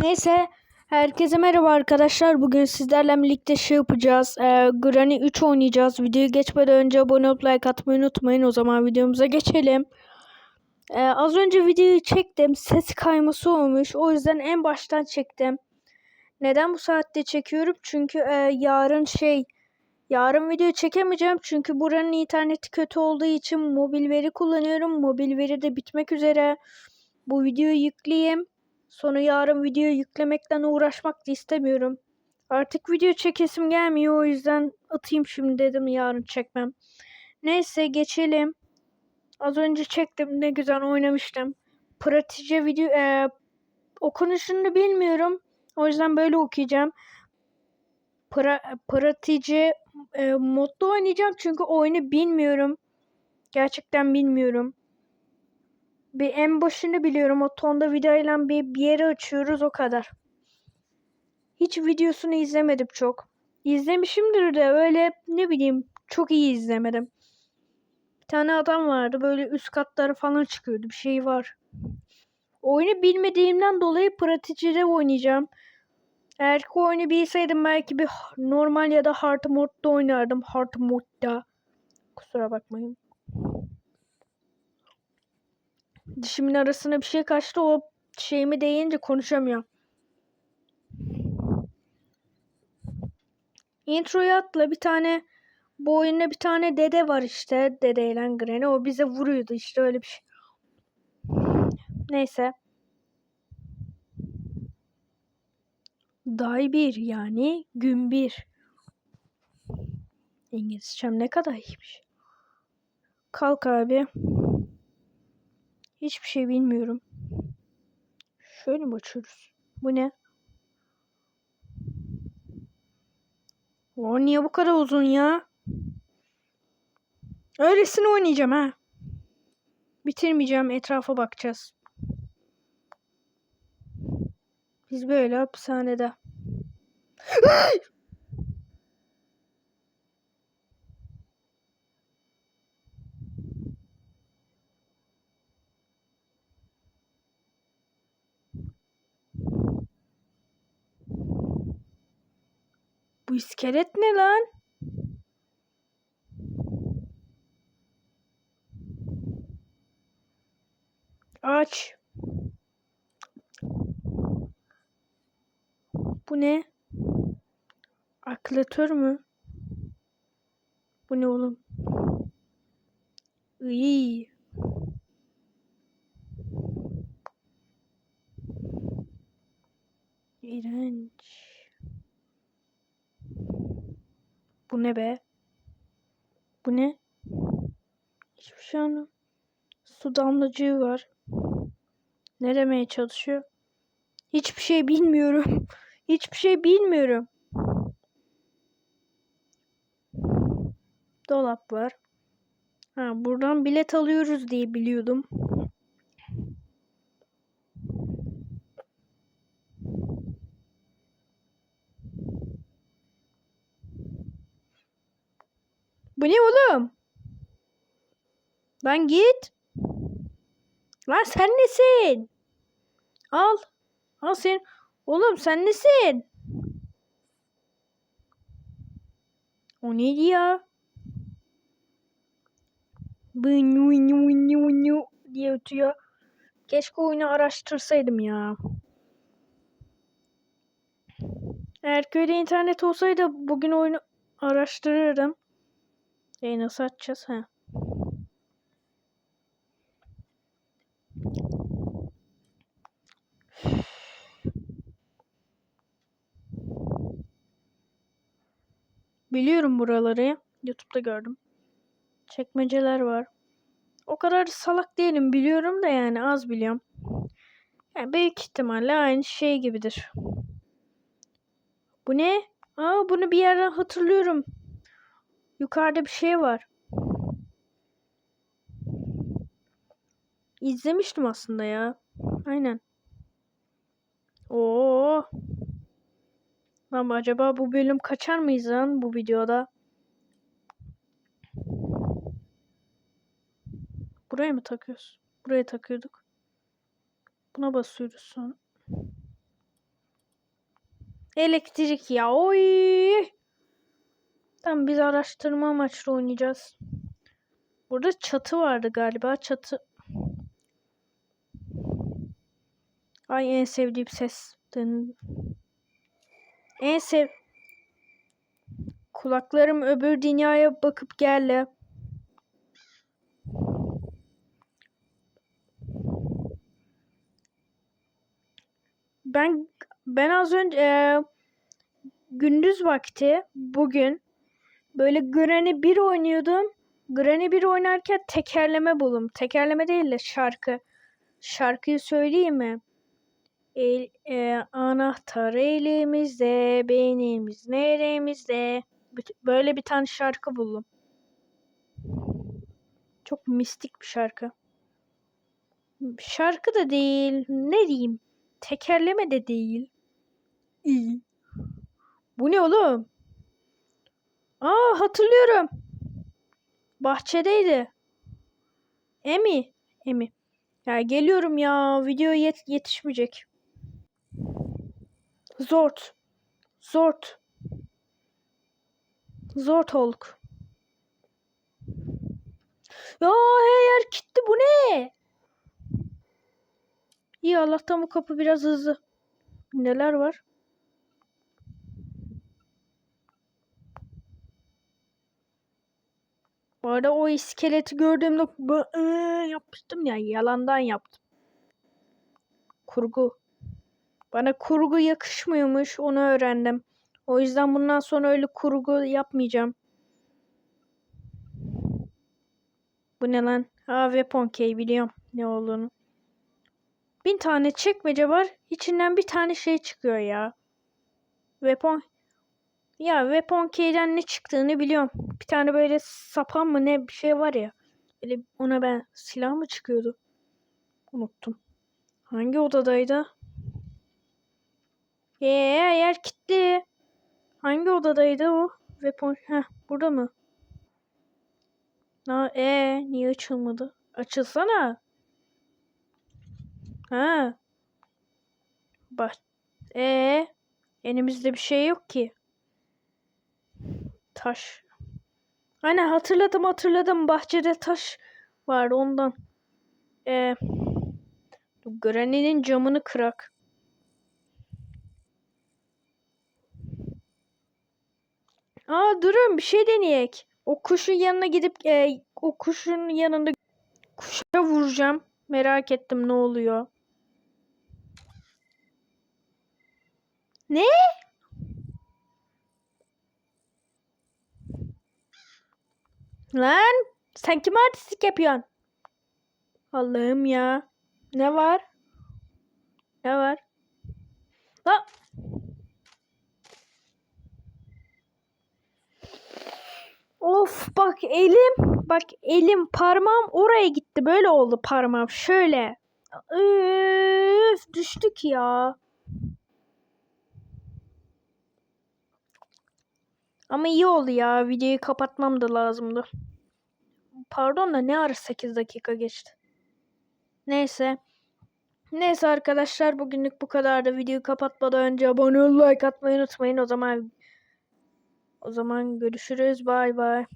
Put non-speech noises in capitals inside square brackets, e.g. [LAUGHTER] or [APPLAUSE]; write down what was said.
Neyse. Herkese merhaba arkadaşlar. Bugün sizlerle birlikte şey yapacağız. Ee, Granny 3 oynayacağız. Videoyu geçmeden önce abone olup like atmayı unutmayın. O zaman videomuza geçelim. Ee, az önce videoyu çektim. Ses kayması olmuş. O yüzden en baştan çektim. Neden bu saatte çekiyorum? Çünkü e, yarın şey... Yarın video çekemeyeceğim çünkü buranın interneti kötü olduğu için mobil veri kullanıyorum. Mobil veri de bitmek üzere. Bu videoyu yükleyeyim. Sonra yarın video yüklemekten uğraşmak da istemiyorum. Artık video çekesim gelmiyor o yüzden atayım şimdi dedim yarın çekmem. Neyse geçelim. Az önce çektim ne güzel oynamıştım. Pratice video e, okunuşunu bilmiyorum. O yüzden böyle okuyacağım. Pra, pratice e, modda oynayacağım çünkü oyunu bilmiyorum. Gerçekten bilmiyorum. Bir en başını biliyorum. O tonda videoyla bir, bir yere açıyoruz o kadar. Hiç videosunu izlemedim çok. İzlemişimdir de öyle ne bileyim çok iyi izlemedim. Bir tane adam vardı böyle üst katları falan çıkıyordu bir şey var. Oyunu bilmediğimden dolayı praticide oynayacağım. Eğer ki oyunu bilseydim belki bir normal ya da hard modda oynardım. Hard modda. Kusura bakmayın. Dişimin arasına bir şey kaçtı o şeyimi değince konuşamıyorum. Introya atla bir tane bu oyunda bir tane dede var işte dedeyle Granny o bize vuruyordu işte öyle bir şey. Neyse. Day bir yani gün bir. İngilizcem ne kadar iyiymiş. Kalk abi. Hiçbir şey bilmiyorum. Şöyle mi açıyoruz? Bu ne? O niye bu kadar uzun ya? Öylesine oynayacağım ha. Bitirmeyeceğim. Etrafa bakacağız. Biz böyle hapishanede. [GASPS] Bu iskelet ne lan? Aç. Bu ne? Aklatör mü? Bu ne oğlum? İyi. İğrenç. Bu ne be? Bu ne? Hiçbir şey anlamadım. Su damlacığı var. Ne demeye çalışıyor? Hiçbir şey bilmiyorum. [LAUGHS] Hiçbir şey bilmiyorum. Dolap var. Ha, buradan bilet alıyoruz diye biliyordum. Bu ne oğlum? Lan git. Lan sen nesin? Al. Al sen. Oğlum sen nesin? O neydi ya? Bınyu nyu nyu nyu diye ötüyor. Keşke oyunu araştırsaydım ya. Eğer köyde internet olsaydı bugün oyunu araştırırdım. E nasıl açacağız ha? Biliyorum buraları. YouTube'da gördüm. Çekmeceler var. O kadar salak değilim biliyorum da yani az biliyorum. Yani büyük ihtimalle aynı şey gibidir. Bu ne? Aa bunu bir yerden hatırlıyorum. Yukarıda bir şey var. İzlemiştim aslında ya. Aynen. Oo. Ama acaba bu bölüm kaçar mıyız lan bu videoda? Buraya mı takıyoruz? Buraya takıyorduk. Buna basıyoruz sonra. Elektrik ya. Oy. Tamam biz araştırma amaçlı oynayacağız. Burada çatı vardı galiba. Çatı. Ay en sevdiğim ses. En sev... Kulaklarım öbür dünyaya bakıp geldi. Ben ben az önce e, gündüz vakti bugün böyle Granny 1 oynuyordum. Granny 1 oynarken tekerleme buldum. Tekerleme değil de şarkı. Şarkıyı söyleyeyim mi? El, e, anahtar elimizde, beynimiz neremizde. Böyle bir tane şarkı buldum. Çok mistik bir şarkı. Şarkı da değil. Ne diyeyim? Tekerleme de değil. İyi. Bu ne oğlum? Aa hatırlıyorum. Bahçedeydi. Emi. Emi. Ya geliyorum ya. Video yet yetişmeyecek. Zort. Zort. Zort Hulk. Ya her yer kilitli bu ne? İyi Allah'tan bu kapı biraz hızlı. Neler var? Bu arada o iskeleti gördüğümde yapmıştım ya yalandan yaptım. Kurgu. Bana kurgu yakışmıyormuş onu öğrendim. O yüzden bundan sonra öyle kurgu yapmayacağım. Bu ne lan? Ha weapon biliyorum ne olduğunu. Bin tane çekmece var. İçinden bir tane şey çıkıyor ya. Weapon ya Weapon Key'den ne çıktığını biliyorum. Bir tane böyle sapan mı ne bir şey var ya. Böyle ona ben silah mı çıkıyordu? Unuttum. Hangi odadaydı? Eee yer kilitli. Hangi odadaydı o? Weapon Heh burada mı? Na e niye açılmadı? Açılsana. Ha. Bak. E elimizde bir şey yok ki. Taş. Aynen hatırladım hatırladım. Bahçede taş vardı ondan. Ee, Granny'nin camını kırak. Aa durun bir şey deneyek. O kuşun yanına gidip e, o kuşun yanında kuşa vuracağım. Merak ettim ne oluyor. Ne? Lan sen kim artistlik yapıyorsun? Allah'ım ya. Ne var? Ne var? La. Of bak elim bak elim parmağım oraya gitti böyle oldu parmağım şöyle. Üf, düştük ya. Ama iyi oldu ya. Videoyu kapatmam da lazımdı. Pardon da ne ara 8 dakika geçti. Neyse. Neyse arkadaşlar bugünlük bu kadardı. Videoyu kapatmadan önce abone ol, like atmayı unutmayın. O zaman o zaman görüşürüz. Bay bay.